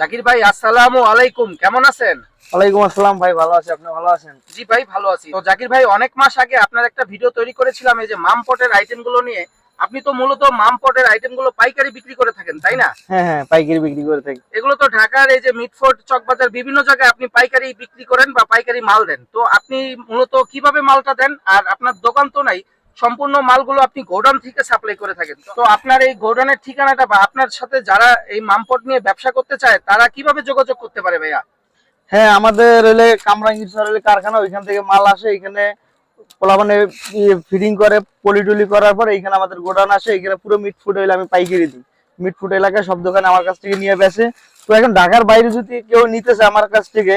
জাকির ভাই আসসালামু আলাইকুম। কেমন আছেন? ওয়ালাইকুম আসসালাম ভাই ভালো আছি। আপনি ভালো আছেন? জি ভাই ভালো আছি। তো জাকির ভাই অনেক মাস আগে আপনার একটা ভিডিও তৈরি করেছিলাম এই যে মাম পটের আইটেমগুলো নিয়ে। আপনি তো মূলত মাম পটের আইটেমগুলো পাইকারি বিক্রি করে থাকেন তাই না? হ্যাঁ হ্যাঁ পাইকারি বিক্রি করে থাকি। এগুলো তো ঢাকার এই যে মিটফোর্ট চকবাজার বিভিন্ন জায়গায় আপনি পাইকারি বিক্রি করেন বা পাইকারি মাল দেন। তো আপনি মূলত কীভাবে মালটা দেন? আর আপনার দোকান তো নাই সম্পূর্ণ মালগুলো আপনি গোডাউন থেকে সাপ্লাই করে থাকেন। তো আপনার এই গোডাউনের ঠিকানাটা বা আপনার সাথে যারা এই মামপট নিয়ে ব্যবসা করতে চায় তারা কীভাবে যোগাযোগ করতে পারে ভাইয়া? হ্যাঁ আমাদের হলে কামরাঙ্গীর কারখানা ওইখান থেকে মাল আসে এখানে পোলাপানে ফিডিং করে, পলিটুলি করার পর এখানে আমাদের গোডাউন আসে এখানে পুরো মিট ফুড হইলে আমি পাইকারি দিই। মিট ফুড এলাকায় সব দোকানে আমার কাছ থেকে নিয়ে বেসে তো এখন ঢাকার বাইরে যদি কেউ নিতেছে আমার কাছ থেকে,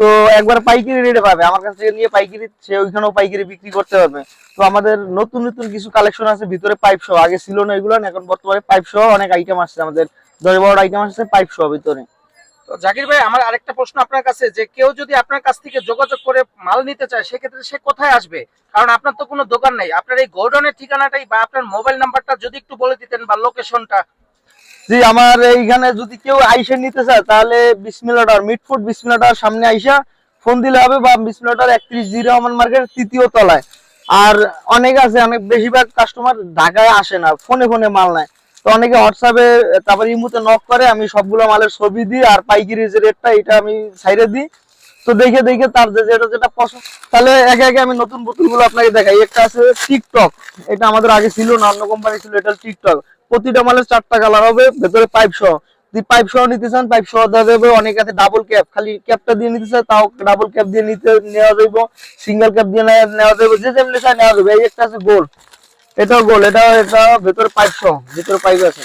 তো একবার পাইকারি রেটে পাবে। আমার কাছ থেকে নিয়ে পাইকারি, সে ওইখানেও পাইকারি বিক্রি করতে পারবে। তো আমাদের নতুন নতুন কিছু কালেকশন আছে, ভিতরে পাইপ সহ আগে ছিল না এগুলো, এখন বর্তমানে পাইপ সহ অনেক আইটেম আসছে আমাদের, দশ বারোটা আইটেম আসছে পাইপ সহ ভিতরে। জাকির ভাই, আমার আরেকটা প্রশ্ন আপনার কাছে, যে কেউ যদি আপনার কাছ থেকে যোগাযোগ করে মাল নিতে চায়, সেক্ষেত্রে সে কোথায় আসবে? কারণ আপনার তো কোনো দোকান নেই। আপনার এই গোডাউনের ঠিকানাটাই বা আপনার মোবাইল নাম্বারটা যদি একটু বলে দিতেন বা লোকেশনটা জি, আমার এইখানে যদি কেউ আইসে নিতে চায়, তাহলে বিসমিল্লাটার মিটফুট বিসমিল্লাটার সামনে আইসা ফোন দিলে হবে বা বিসমিল্লাটার একত্রিশ জি রহমান মার্কেট তৃতীয় তলায়। আর অনেক আছে, অনেক বেশিরভাগ কাস্টমার ঢাকায় আসে না, ফোনে ফোনে মাল নেয়। তো অনেকে হোয়াটসঅ্যাপে তারপর ইমুতে নক করে, আমি সবগুলো মালের ছবি দিই, আর পাইকারি যে রেটটা এটা আমি সাইডে দিই। তো দেখে দেখে তার যেটা যেটা পছন্দ, তাহলে একে একে আমি নতুন বোতলগুলো আপনাকে দেখাই। একটা আছে টিকটক এটা আমাদের আগে ছিল না অন্য কোম্পানি ছিল, এটা টিকটক প্রতিটা মালের চারটা কালার হবে, ভেতরে পাইপ সহ। যদি পাইপ সহ নিতে চান পাইপ সহ দেওয়া যাবে, অনেক আছে ডাবল ক্যাপ খালি ক্যাপটা দিয়ে নিতে চায়, তাও ডাবল ক্যাপ দিয়ে নিতে, নেওয়া যাবে সিঙ্গেল ক্যাপ দিয়ে নেওয়া- যাবে যে যেমনি চায় নেওয়া যাবে। এই একটা আছে গোল এটাও গোল এটা এটা ভেতরে পাইপ সহ ভিতরে পাইপ আছে।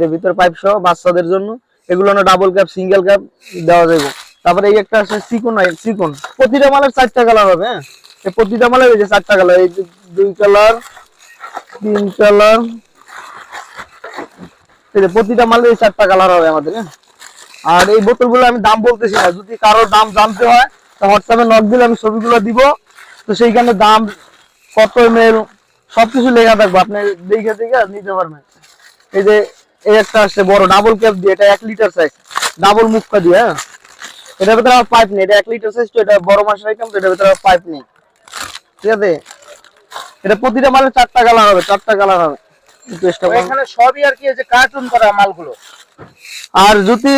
যে ভিতরে পাইপ সহ বাচ্চাদের জন্য। এগুলো না ডাবল ক্যাপ সিঙ্গেল ক্যাপ দেওয়া যাবে তারপরে এই একটা আছে সিকন সিকন প্রতিটা মালের চারটা কালার হবে হ্যাঁ? প্রতিটা মালের এই যে চারটা কালার এই যে দুই কালার তিন কালার প্রতিটা মালের এই চারটা কালার হবে আমাদের হ্যাঁ? আর এই বোতলগুলো আমি দাম বলতেছি না, যদি কারও দাম জানতে হয়, তো হোয়াটসঅ্যাপে নক দিলে আমি ছবিগুলো দিব। তো সেইখানে দাম, কত এমএল সবকিছু লেখা থাকবে আপনি দেখে দেখে নিতে পারবেন। এই যে এই একটা আসছে বড় ডাবল ক্যাপ দিয়ে এটা এক লিটার সাইজ ডাবল মুখটা দিয়ে হ্যাঁ? এটার ভিতরে আমার পাইপ নেই এটা এক লিটার সাইজ তো এটা বড় মাসের আইটেম তো এটার ভিতরে পাইপ নেই। ঠিক আছে? এটা প্রতিটা মালের চারটা কালার হবে চারটা কালার হবে। এখানে সবই আর কি এই যে কার্টুন করা মালগুলো। আর যদি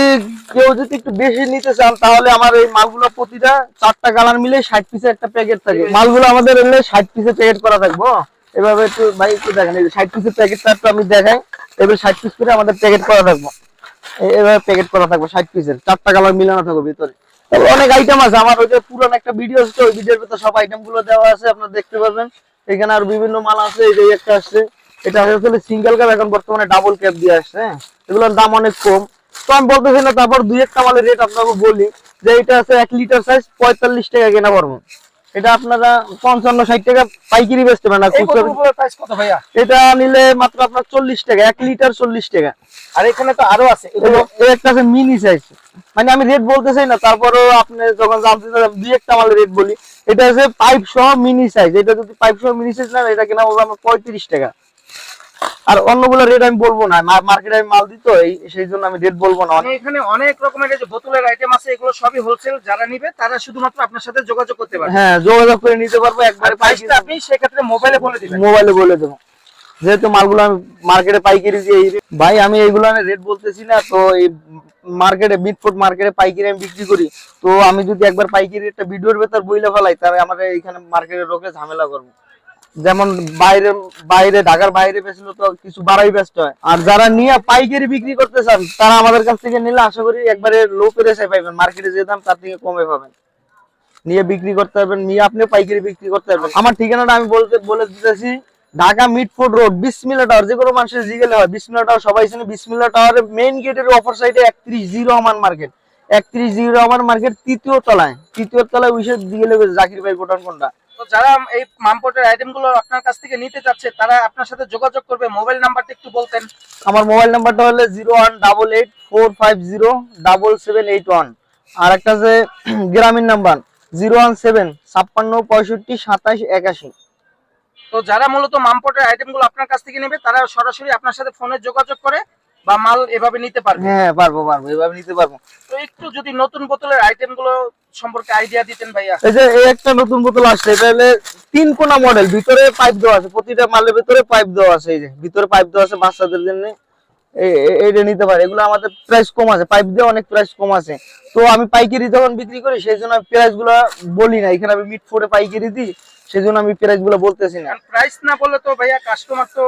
কেউ যদি একটু বেশি নিতে চান তাহলে আমার এই মালগুলো প্রতিটা চারটা কালার মিলে ষাট পিসের একটা প্যাকেট থাকে। মালগুলো আমাদের এলে ষাট পিসের প্যাকেট করা থাকব। এভাবে একটু ভাই, একটু দেখেন, এই ষাট পিসের প্যাকেটটা একটু আমি দেখাই, এবার ষাট পিস করে আমাদের প্যাকেট করা থাকব। এভাবে প্যাকেট করা থাকব ষাট পিসের চারটা কালার মিলানো থাকবে ভিতরে। অনেক আইটেম আছে, আমার ওই যে পুরান একটা ভিডিও আছে, ওই ভিডিওর ভিতরে সব আইটেমগুলো দেওয়া আছে, আপনারা দেখতে পাবেন এখানে আর বিভিন্ন মাল আছে, এই যে একটা আসছে। এটা আসলে সিঙ্গেল ক্যাপ এখন বর্তমানে ডাবল ক্যাপ দিয়ে আসছে হ্যাঁ। এগুলোর দাম অনেক কম। তো আমি বলতেছি না, তারপর দুই একটা মালের রেট আপনাকে বলি, যে এটা আছে এক লিটার সাইজ পঁয়তাল্লিশ টাকা কেনা পারব এটা আপনারা পঞ্চান্ন ষাট টাকা পাইকারি বেচতে পারেন এটা নিলে মাত্র আপনার চল্লিশ টাকা এক লিটার চল্লিশ টাকা। আর এখানে তো আরও আছে একটা আছে মিনি সাইজ মানে আমি রেট বলতে চাই না তারপরেও আপনি যখন জানতে চান দুই একটা আমার রেট বলি। এটা হচ্ছে পাইপ সহ মিনি সাইজ এটা যদি পাইপ সহ মিনি সাইজ না এটা কিনা বলব আমার পঁয়ত্রিশ টাকা। আর অন্যগুলো রেট আমি বলব না মার্কেটে আমি মাল দিত এই সেই জন্য আমি রেট বলব না। মানে এখানে অনেক রকমের যে বোতলের আইটেম আছে এগুলো সবই হোলসেল যারা নিবে তারা শুধুমাত্র আপনার সাথে যোগাযোগ করতে পারবে। হ্যাঁ যোগাযোগ করে নিতে পারব একবারে প্রাইসটা আপনি সেক্ষেত্রে মোবাইলে বলে দিবেন। মোবাইলে বলে দেবো। যেহেতু মালগুলো আমি মার্কেটে পাইকারি দিয়ে ভাই আমি এইগুলো আমি রেট বলতেছি না তো এই মার্কেটে মিটফুট মার্কেটে পাইকারি আমি বিক্রি করি। তো আমি যদি একবার পাইকারি একটা ভিডিওর ভেতর বইলে ফেলাই তাহলে আমার এইখানে মার্কেটে লোকে ঝামেলা করব। যেমন বাইরে বাইরে, ঢাকার বাইরে বেচলে তো কিছু বাড়াই ব্যস্ত হয়। আর যারা নিয়ে পাইকারি বিক্রি করতে চান, তারা আমাদের কাছ থেকে নিলে আশা করি একবারে লো প্রেসে পাইবেন। মার্কেটে যে দাম, তার থেকে কমে পাবেন। নিয়ে বিক্রি করতে পারবেন, নিয়ে আপনি পাইকারি বিক্রি করতে পারবেন। আমার ঠিকানাটা আমি বলতে, বলে দিতেছি, Dhaka Mitford road, Bismillah tower. যে কোনো মানুষের জিগেলে হয়, বিসমিল্লা টাওয়ার, সবাই জানে বিসমিল্লা টাওয়ারের মেইন গেটের অপর সাইডে একত্রিশ জি রহমান মার্কেট একত্রিশ জি রহমান মার্কেট তৃতীয় তলায়। তৃতীয় তলায় উইসে দিকে জাকির ভাই গোটান কোনটা? তো যারা এই মামপটের আইটেমগুলো আপনার কাছ থেকে নিতে চাচ্ছে তারা আপনার সাথে যোগাযোগ করবে। মোবাইল নাম্বারটা একটু বলতেন। আমার মোবাইল নাম্বারটা হলো zero one double eight four five zero double seven eight one. আর একটা যে গ্রামীণ নাম্বার জিরো ওয়ান সেভেন ছাপ্পান্ন পঁয়ষট্টি সাতাশ একাশি। তো যারা মূলত মামপটের আইটেমগুলো আপনার কাছ থেকে নেবে তারা সরাসরি আপনার সাথে ফোনে যোগাযোগ করে বা মাল এভাবে নিতে পারবে? হ্যাঁ পারব পারব এভাবে নিতে পারব। তো একটু যদি নতুন বোতলের আইটেমগুলো সম্পর্কে আইডিয়া দিতেন ভাইয়া। এই যে এই একটা নতুন বোতল আসছে এটা হলে তিন কোনা মডেল ভিতরে পাইপ দেওয়া আছে প্রতিটা মালের ভিতরে পাইপ দেওয়া আছে এই যে ভিতরে পাইপ দেওয়া আছে বাচ্চাদের জন্য। এই- নিতে পারে। এগুলো আমাদের প্রাইস কম আছে। পাইপ দিয়ে অনেক প্রাইস কম আছে। তো আমি পাইকারি যখন বিক্রি করি সেই জন্য প্রাইসগুলো বলি না। এখানে আমি মিট ফোরে পাইকারি দিই সেই জন্য আমি প্রাইসগুলো বলতেছি না। প্রাইস না বললে তো ভাইয়া কাস্টমার তো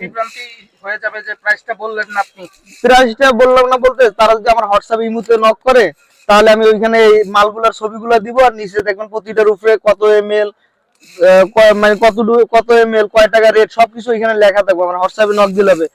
বিভ্রান্তি হয়ে যাবে যে প্রাইসটা বললেন না আপনি। প্রাইসটা বললাম না বলতে তারা যদি আমার হোয়াটসঅ্যাপ ইমুতে নক করে তাহলে আমি ওইখানে এই মালগুলার ছবিগুলো দিব আর নিচে দেখবেন প্রতিটার উপরে কত এম এল মানে কত কত এম এল কয় টাকা রেট সবকিছু এখানে লেখা থাকবে। আমার হোয়াটসঅ্যাপে নক দিলে হবে।